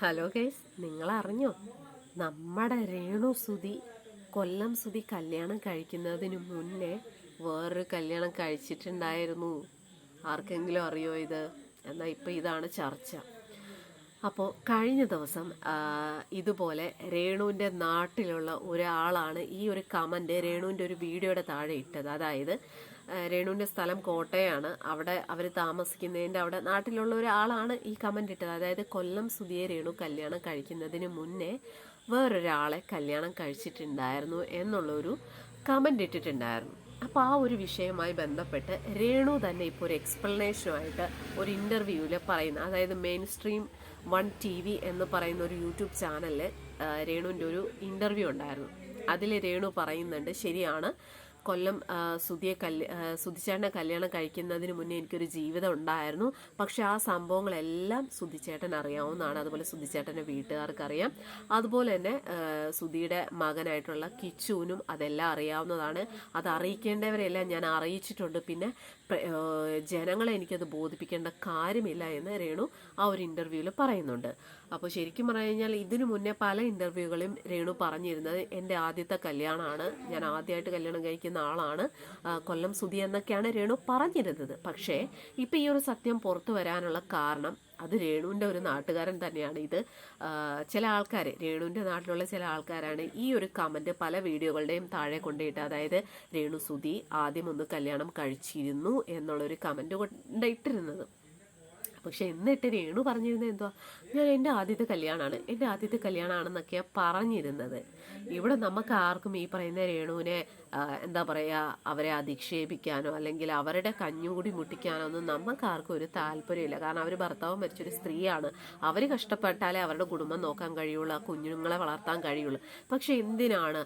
Hello guys നിങ്ങൾ അറിഞ്ഞോ നമ്മുടെ രേണു സുതി കൊല്ലം സുതി കല്യാണം കഴിക്കുന്നതിന് മുന്നേ വേറൊരു കല്യാണം കഴിച്ചിട്ടുണ്ടായിരുന്നു. ആർക്കെങ്കിലും അറിയോ ഇത്? എന്നാൽ ഇപ്പം ഇതാണ് ചർച്ച. അപ്പോൾ കഴിഞ്ഞ ദിവസം ഇതുപോലെ രേണുവിന്റെ നാട്ടിലുള്ള ഒരാളാണ് ഈ ഒരു കമന്റ് രേണുവിന്റെ ഒരു വീഡിയോയുടെ താഴെ ഇട്ടത്. അതായത് രേണുവിന്റെ സ്ഥലം കോട്ടയാണ്. അവിടെ അവർ താമസിക്കുന്നതിന്റെ അവിടെ നാട്ടിലുള്ള ഒരാളാണ് ഈ കമന്റ് ഇട്ടത്. അതായത് കൊല്ലം സുധിയെ രേണു കല്യാണം കഴിക്കുന്നതിന് മുന്നേ വേറൊരാളെ കല്യാണം കഴിച്ചിട്ടുണ്ടായിരുന്നു എന്നുള്ളൊരു കമന്റ് ഇട്ടിട്ടുണ്ടായിരുന്നു. അപ്പോൾ ആ ഒരു വിഷയവുമായി ബന്ധപ്പെട്ട് രേണു തന്നെ ഇപ്പോൾ ഒരു എക്സ്പ്ലനേഷനുമായിട്ട് ഒരു ഇന്റർവ്യൂവിൽ പറയുന്ന അതായത് mainstream one T V എന്ന് പറയുന്ന ഒരു യൂട്യൂബ് ചാനലിൽ രേണുവിന്റെ ഒരു ഇന്റർവ്യൂ ഉണ്ടായിരുന്നു. അതിൽ രേണു പറയുന്നുണ്ട് ശരിയാണ് കൊല്ലം സുധിയെ കല്യ സുധിച്ചേട്ടനെ കല്യാണം കഴിക്കുന്നതിന് മുന്നേ എനിക്കൊരു ജീവിതം ഉണ്ടായിരുന്നു. പക്ഷെ ആ സംഭവങ്ങളെല്ലാം സുധിച്ചേട്ടൻ അറിയാവുന്നതാണ്. അതുപോലെ സുധിച്ചേട്ടന്റെ വീട്ടുകാർക്ക് അറിയാം അതുപോലെ തന്നെ സുധിയുടെ മകനായിട്ടുള്ള കിച്ചുവിനും അതെല്ലാം അറിയാവുന്നതാണ്. അത് അറിയിക്കേണ്ടവരെല്ലാം ഞാൻ അറിയിച്ചിട്ടുണ്ട്. പിന്നെ ജനങ്ങളെ എനിക്കത് ബോധിപ്പിക്കേണ്ട കാര്യമില്ല എന്ന് രേണു ആ ഒരു ഇന്റർവ്യൂവിൽ പറയുന്നുണ്ട്. അപ്പോൾ ശരിക്കും പറഞ്ഞു കഴിഞ്ഞാൽ ഇതിനു മുന്നേ പല ഇന്റർവ്യൂകളും രേണു പറഞ്ഞിരുന്നത് എന്റെ ആദ്യത്തെ കല്യാണമാണ്. ഞാൻ ആദ്യമായിട്ട് കല്യാണം കഴിക്കുന്ന ആളാണ് കൊല്ലം സുധി എന്നൊക്കെയാണ് രേണു പറഞ്ഞിരുന്നത്. പക്ഷേ ഇപ്പം ഈ ഒരു സത്യം പുറത്തു വരാനുള്ള കാരണം അത് രേണുവിന്റെ ഒരു നാട്ടുകാരൻ തന്നെയാണ്. ഇത് ചില ആൾക്കാർ രേണുവിന്റെ നാട്ടിലുള്ള ചില ആൾക്കാരാണ് ഈ ഒരു കമന്റ് പല വീഡിയോകളുടെയും താഴെ കൊണ്ടിട്ട് അതായത് രേണു സുധി ആദ്യം ഒന്ന് കല്യാണം കഴിച്ചിരുന്നു എന്നുള്ളൊരു കമന്റ് കൊണ്ടിട്ടിരുന്നത് പക്ഷെ എന്നിട്ട് രേണു പറഞ്ഞിരുന്നത് എന്തുവാ? ഞാൻ എന്റെ ആദ്യത്തെ കല്യാണമാണ് എന്റെ ആദ്യത്തെ കല്യാണമാണെന്നൊക്കെയാണ് പറഞ്ഞിരുന്നത്. ഇവിടെ നമുക്ക് ആർക്കും ഈ പറയുന്ന രേണുവിനെ എന്താ പറയുക അവരെ അധിക്ഷേപിക്കാനോ അല്ലെങ്കിൽ അവരുടെ കഞ്ഞുകൂടി മുട്ടിക്കാനോ ഒന്നും നമുക്ക് ആർക്കും ഒരു താല്പര്യമില്ല. കാരണം അവർ ഭർത്താവ് മരിച്ചൊരു സ്ത്രീയാണ്. അവർ കഷ്ടപ്പെട്ടാലേ അവരുടെ കുടുംബം നോക്കാൻ കഴിയുള്ളൂ കുഞ്ഞുങ്ങളെ വളർത്താൻ കഴിയുള്ളൂ. പക്ഷെ എന്തിനാണ്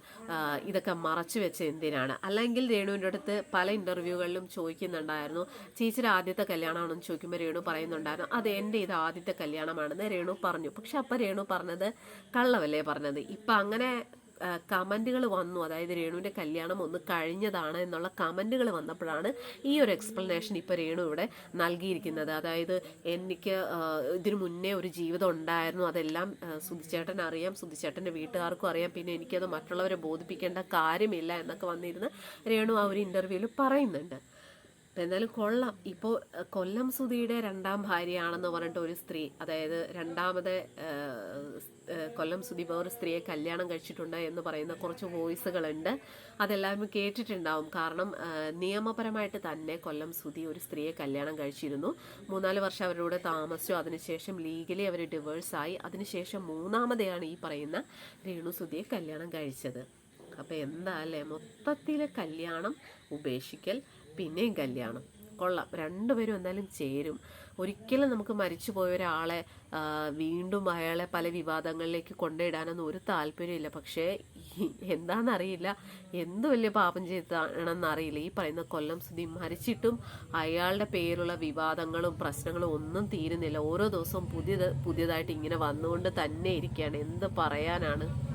ഇതൊക്കെ മറച്ചു വെച്ച് എന്തിനാണ്? അല്ലെങ്കിൽ രേണുവിന്റെ അടുത്ത് പല ഇന്റർവ്യൂകളിലും ചോദിക്കുന്നുണ്ടായിരുന്നു ചേച്ചിയുടെ ആദ്യത്തെ കല്യാണമാണെന്ന് ചോദിക്കുമ്പോൾ രേണു പറയുന്നുണ്ടായിരുന്നു അത് എന്റെ ഇത് ആദ്യത്തെ കല്യാണമാണെന്ന് രേണു പറഞ്ഞു. പക്ഷെ അപ്പം രേണു പറഞ്ഞത് കള്ളവല്ലേ പറഞ്ഞത്? ഇപ്പം അങ്ങനെ കമന്റുകൾ വന്നു. അതായത് രേണുവിന്റെ കല്യാണം ഒന്ന് കഴിഞ്ഞതാണ് എന്നുള്ള കമന്റുകൾ വന്നപ്പോഴാണ് ഈ ഒരു എക്സ്പ്ലനേഷൻ ഇപ്പോൾ രേണു ഇവിടെ നൽകിയിരിക്കുന്നത്. അതായത് എനിക്ക് ഇതിനു മുന്നേ ഒരു ജീവിതം ഉണ്ടായിരുന്നു. അതെല്ലാം സുധിച്ചേട്ടൻ അറിയാം. സുധിച്ചേട്ടന്റെ വീട്ടുകാർക്കും അറിയാം. പിന്നെ എനിക്കത് മറ്റുള്ളവരെ ബോധിപ്പിക്കേണ്ട കാര്യമില്ല എന്നൊക്കെ വന്നിരുന്ന് രേണു ആ ഒരു ഇന്റർവ്യൂവിൽ പറയുന്നുണ്ട്. ഇപ്പം എന്തായാലും കൊള്ളാം. ഇപ്പോൾ കൊല്ലം സുധിയുടെ രണ്ടാം ഭാര്യയാണെന്ന് പറഞ്ഞിട്ട് ഒരു സ്ത്രീ അതായത് രണ്ടാമത് കൊല്ലം സുധി വേറൊരു സ്ത്രീയെ കല്യാണം കഴിച്ചിട്ടുണ്ട് എന്ന് പറയുന്ന കുറച്ച് വോയിസുകളുണ്ട്. അതെല്ലാവരും കേട്ടിട്ടുണ്ടാവും. കാരണം നിയമപരമായിട്ട് തന്നെ കൊല്ലം സുധി ഒരു സ്ത്രീയെ കല്യാണം കഴിച്ചിരുന്നു. മൂന്നാൽ വർഷം അവരുടെ താമസിച്ചു. അതിനുശേഷം ലീഗലി അവർ ഡിവേഴ്സായി. അതിനുശേഷം മൂന്നാമതെയാണ് ഈ പറയുന്ന രേണു സുധിയെ കല്യാണം കഴിച്ചത്. അപ്പോൾ എന്താ അല്ലേ? മൊത്തത്തിലെ കല്യാണം ഉപേക്ഷിക്കൽ പിന്നെയും കല്യാണം. കൊള്ളാം. രണ്ടുപേരും എന്തായാലും ചേരും. ഒരിക്കലും നമുക്ക് മരിച്ചു പോയ ഒരാളെ വീണ്ടും അയാളെ പല വിവാദങ്ങളിലേക്ക് കൊണ്ടിടാനൊന്നും ഒരു താല്പര്യമില്ല. പക്ഷേ എന്താണെന്നറിയില്ല. എന്ത് വലിയ പാപം ചെയ്താണെന്ന് അറിയില്ല. ഈ പറയുന്ന കൊല്ലം സുധി മരിച്ചിട്ടും അയാളുടെ പേരുള്ള വിവാദങ്ങളും പ്രശ്നങ്ങളും ഒന്നും തീരുന്നില്ല. ഓരോ ദിവസവും പുതിയത് പുതിയതായിട്ട് ഇങ്ങനെ വന്നുകൊണ്ട് തന്നെ ഇരിക്കുകയാണ്. എന്ത് പറയാനാണ്?